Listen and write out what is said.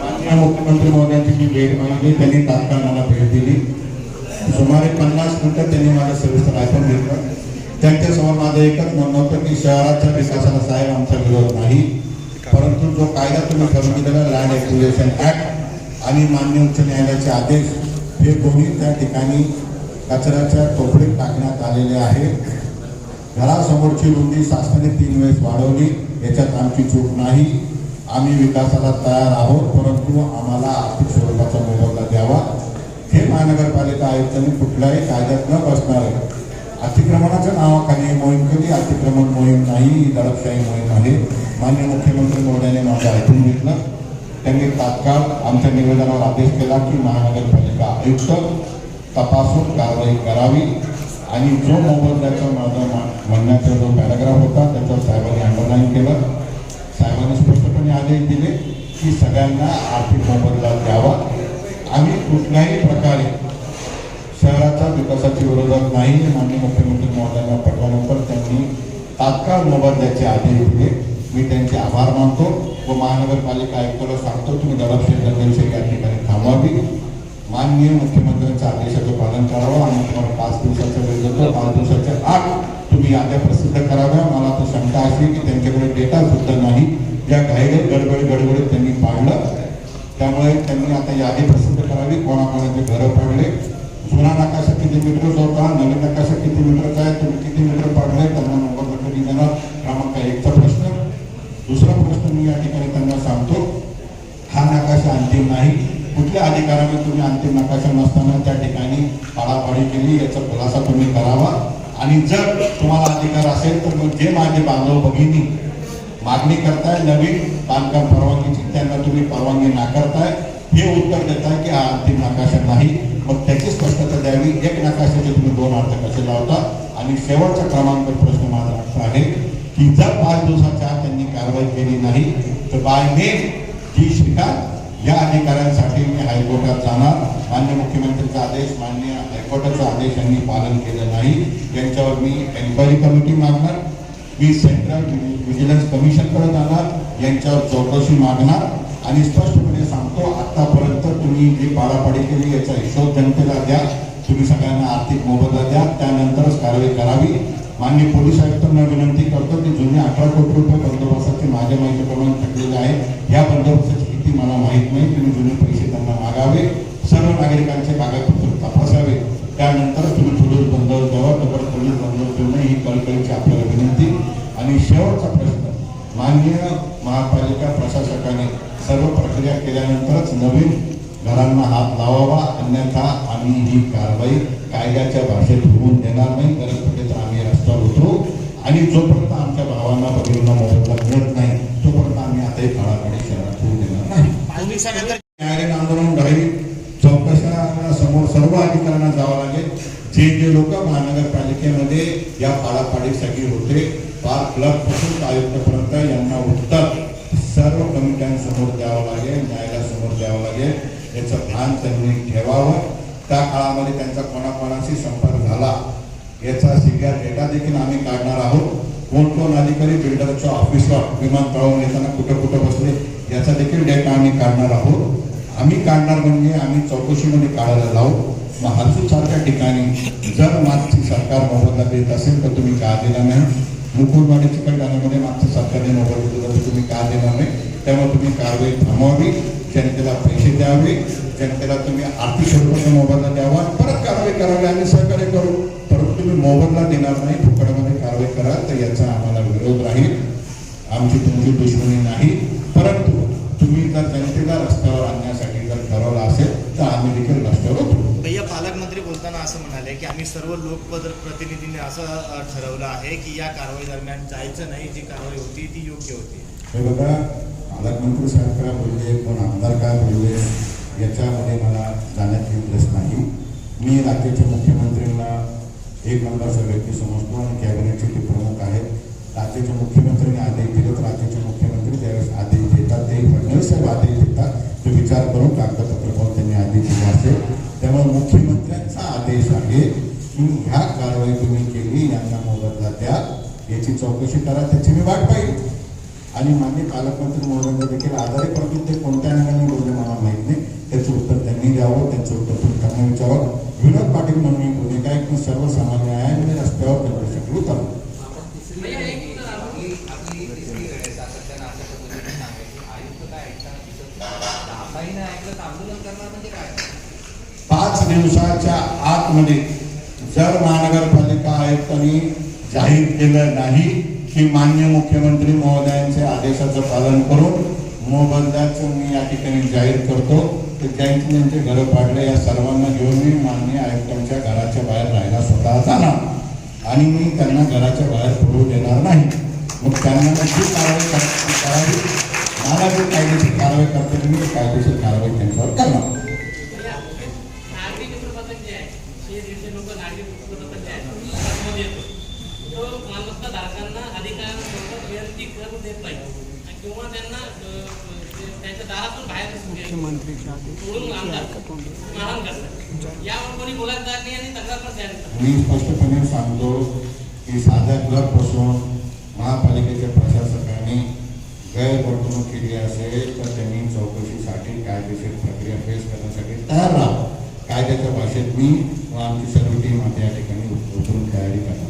माननीय मुख्यमंत्री महोदयांची मी भेट मागितली त्यांनी तात्काळ मला भेट दिली. सुमारे पन्नास मिनिटं त्यांनी मला सविस्तर ऐकून घेतलं त्यांच्यासमोर माझं एकच म्हणणं होतं की शहराच्या विकासाला साहेब आमचा विरोध नाही. परंतु जो कायदा तुम्ही ठरवून दिलेला लँड एक्विजिशन ॲक्ट आणि मान्य उच्च न्यायालयाचे आदेश हे दोन्ही त्या ठिकाणी कचऱ्याच्या टोपडीत टाकण्यात आलेले आहे. घरासमोरची रुंदी शासनाने तीन वेळेस वाढवली. याच्यात आमची चूक नाही. आम्ही विकासाला तयार आहोत परंतु आम्हाला आर्थिक स्वरूपाचा मोबदला द्यावा. हे महानगरपालिका आयुक्तांनी कुठल्याही कायद्यात न बसणार अतिक्रमणाच्या नावाखाली मोहीम कधी अतिक्रमण मोहीम नाही ही दडपशाही मोहीम आहे. मान्य मुख्यमंत्री महोदयाने माझं ऐकून घेतलं. त्यांनी तात्काळ आमच्या निवेदनावर आदेश केला की महानगरपालिका आयुक्त तपासून कारवाई करावी. आणि जो मोबदल्याचा माझा म्हणण्याचा जो पॅराग्राफ होता त्याच्यावर साहेबांनी अंडरलाईन केलं. साहेबांनी स्पष्टपणे आदेश दिले की सगळ्यांना आर्थिक मोबदला द्यावा. आम्ही कुठल्याही प्रकारे शहराच्या विकासाच्या विरोधात नाही माननीय मुख्यमंत्री महोदयांना पटवल्यानंतर त्यांनी तात्काळ मोबदल्याचे आदेश दिले. मी त्यांचे आभार मानतो व महानगरपालिका आयुक्ताला सांगतो तुम्ही दडपशाही दंगलशाही या ठिकाणी थांबवावी माननीय मुख्यमंत्र्यांच्या आदेशाचं पालन करावं आणि तुम्हाला पाच दिवसाचा मला दिवसाच्या आत तुम्ही याद्या प्रसिद्ध कराव्या मला तर शंका अशी की त्यांच्याकडे डेटा सुद्धा नाही. या घाईघाई गडबडी गडबडीत त्यांनी पाडलं त्यामुळे त्यांनी आता यादी प्रसिद्ध करावी. कोणाकोणाचे घरं पाडले. जुना नकाशा किती मीटर होता? नवीन नकाशा किती मीटरचा आहे? तुम्ही किती मीटर पाडलाय त्यांना नंबर कधी देणार क्रमांक एकचा प्रश्न. दुसरा प्रश्न मी या ठिकाणी त्यांना सांगतो. हा नकाशा अंतिम नाही. कुठल्या अधिकाराने तुम्ही अंतिम नकाशा नसताना त्या ठिकाणी पाडापाडी केली याचा खुलासा तुम्ही करावा. आणि जर तुम्हाला अधिकार असेल तर मग जे माझे बांधव भगिनी मागणी करताय नवीन बांधकाम परवानगीची त्यांना तुम्ही परवानगी नाकारताय. हे उत्तर देताय की हा अंतिम नकाशा नाही. मग त्याची स्पष्टता द्यावी. एक नकाशाचे तुम्ही दोन अर्थ कसे लावता? आणि शेवटचा क्रमांक प्रश्न माझा असा आहे की जर पाच दिवसाच्या त्यांनी कारवाई केली नाही तर बाय मे जी शिका या अधिकाऱ्यांसाठी मी हायकोर्टात जाणार. मान्य मुख्यमंत्र्यांचा आदेश मान्य हायकोर्टाचा आदेश यांनी पालन केलं नाही. यांच्यावर मी एन्क्वायरी कमिटी मागणार. मी सेंट्रल व्हिजिलन्स कमिशनकडे जाणार. यांच्यावर चौकशी मागणार. आणि स्पष्टपणे सांगतो आतापर्यंत तुम्ही जी पाडापाडी केली याचा हिशोब जनतेला द्या. तुम्ही सगळ्यांना आर्थिक मोबदला द्या. त्यानंतरच कारवाई करावी. माननीय पोलीस आयुक्तांना विनंती करतो की जुने अठरा कोटी रुपये बंदोबस्ताचे माझ्या माहितीप्रमाणे थकलेले आहे या बंदोबस्ताची ती मला माहीत नाही तुम्ही जुने पैसे त्यांना मागावे सर्व नागरिकांचे कागदपत्र तपासावे. त्यानंतर तुम्ही पोलीस बंदोबस्त द्यावा डबल पोलीस बंदोबस्त देऊ नये ही कळकळीची आपल्याला विनंती. आणि शेवटचा प्रश्न माननीय महापालिका प्रशासकाने सर्व प्रक्रिया केल्यानंतरच नवीन घरांना हात लावावा अन्यथा आम्ही ही कारवाई कायद्याच्या भाषेत होऊन देणार नाही. गरज तर आम्ही रस्त्यावर उतरू. आणि जोपर्यंत आमच्या भावांना भगिनींना मोबदला मिळत नाही तोपर्यंत आम्ही आता एक काळाकडे शहरात होऊ देणार नाही पाच दिवसानंतर आंदोलन राहील चौकशा समोर सर्व अधिकाऱ्यांना जावं लागेल. जे जे लोक महानगरपालिकेमध्ये या पाडापाडीसाठी होते पार क्लबपासून आयुक्तपर्यंत यांना उत्तर सर्व कमिट्यांसमोर द्यावं लागेल न्यायालयासमोर द्यावं लागेल. याचं भान त्यांनी ठेवावं. त्या काळामध्ये त्यांचा कोणाकोणाशी संपर्क झाला याचा सगळ्या डेटा देखील आम्ही काढणार आहोत. कोण कोण अधिकारी बिल्डरच्या ऑफिसवर विमानतळावरून येताना कुठं कुठं बसले याचा देखील डेटा आम्ही काढणार आहोत. आम्ही काढणार म्हणजे आम्ही चौकशीमध्ये काढायला लावू. मग हासूरसारख्या ठिकाणी जर मागची सरकार मोबदला देत असेल तर तुम्ही का दिला नाही? मुकुंदवाडी चिकलठाण्यामध्ये मागच्या सरकारने मोबदला दिला तर तुम्ही का देणार नाही? त्यामुळे तुम्ही कारवाई थांबवावी जनतेला पैसे द्यावे जनतेला तुम्ही आर्थिक स्वरूपाचा मोबदला द्यावा. परत कारवाई करावी आम्ही सहकार्य करू. परंतु तुम्ही मोबदला देणार नाही फुकटमध्ये कारवाई करा तर याचा आम्हाला विरोध राहील. आमची तुमची दुश्मनी नाही. परंतु पालकमंत्री असं म्हणाले की आम्ही सर्व लोकप्रतिनिधींनी असं ठरवलं आहे की या कारवाई दरम्यान जायचं नाही जी कारवाई होती ती योग्य होती. हे बघा पालकमंत्री साहेब काय बोलले कोण आमदार काय बोलले याच्यामध्ये मला जाण्यात इंटरेस्ट नाही. मी राज्याच्या मुख्यमंत्र्यांना एक नंबरचा व्यक्ती समजतो आणि कॅबिनेटचे ते प्रमुख आहेत. राज्याच्या मुख्यमंत्र्यांनी आदेश दिले तर राज्याचे मुख्यमंत्री ज्यावेळेस आदेश देतात ते फडणवीस साहेब आदेश देतात तो विचार करून कागदपत्र की ह्या कारवाई तुम्ही केली यांना मोबदला द्या याची चौकशी करा त्याची मी वाट पाहिली आणि माननीय पालकमंत्री महोदयांना देखील आधारे परंतु ते कोणत्या अंगाने बोलले मला माहीत नाही. त्याचं उत्तर त्यांनी द्यावं त्याचं उत्तर तुम्ही त्यांना विचारावं. विनोद पाटील म्हणून मी भूमिका एक मी सर्वसामान्य आहे आणि मी रस्त्यावर करू शकलो तर पाच दिवसाच्या आतमध्ये जर महानगरपालिका आयुक्तांनी जाहीर केलं नाही की मान्य मुख्यमंत्री महोदयांच्या आदेशाचं पालन करून मोबदल्याचं मी या ठिकाणी जाहीर करतो की ज्यांची त्यांचे घरं पाडले या सर्वांना घेऊन मी मान्य आयुक्तांच्या घराच्या बाहेर राहायला स्वतः जाणार. आणि मी त्यांना घराच्या बाहेर पडू देणार नाही. मग त्यांना नक्की कारवाई करावी. मला जे कायदेशीर कारवाई करते मी कायदेशीर कारवाई त्यांच्यावर करणार. ते दीडशे लोक नागरिक मित्रपत्र जे आहे त्यामध्ये येतो. तो मालमत्ता धारकांना अधिकार विनंती करू देत नाही. आणि किंवा त्यांना त्यांच्या दारातून बाहेर सोडून मारहाण करतात. यावर कोणी बोलायला तयार नाही आणि तक्रार पण तयार नाही मी स्पष्टपणे सांगतो की साध्या क्लबपासून महापालिकेच्या प्रशासकांनी गैरवर्तणूक केली असेल तर त्यांनी चौकशीसाठी कायदेशीर प्रक्रिया फेस करण्यासाठी तयार राहा. कायद्याच्या भाषेत मी आमची सर्व टीम आता या ठिकाणी उतरून खेळाडी करणार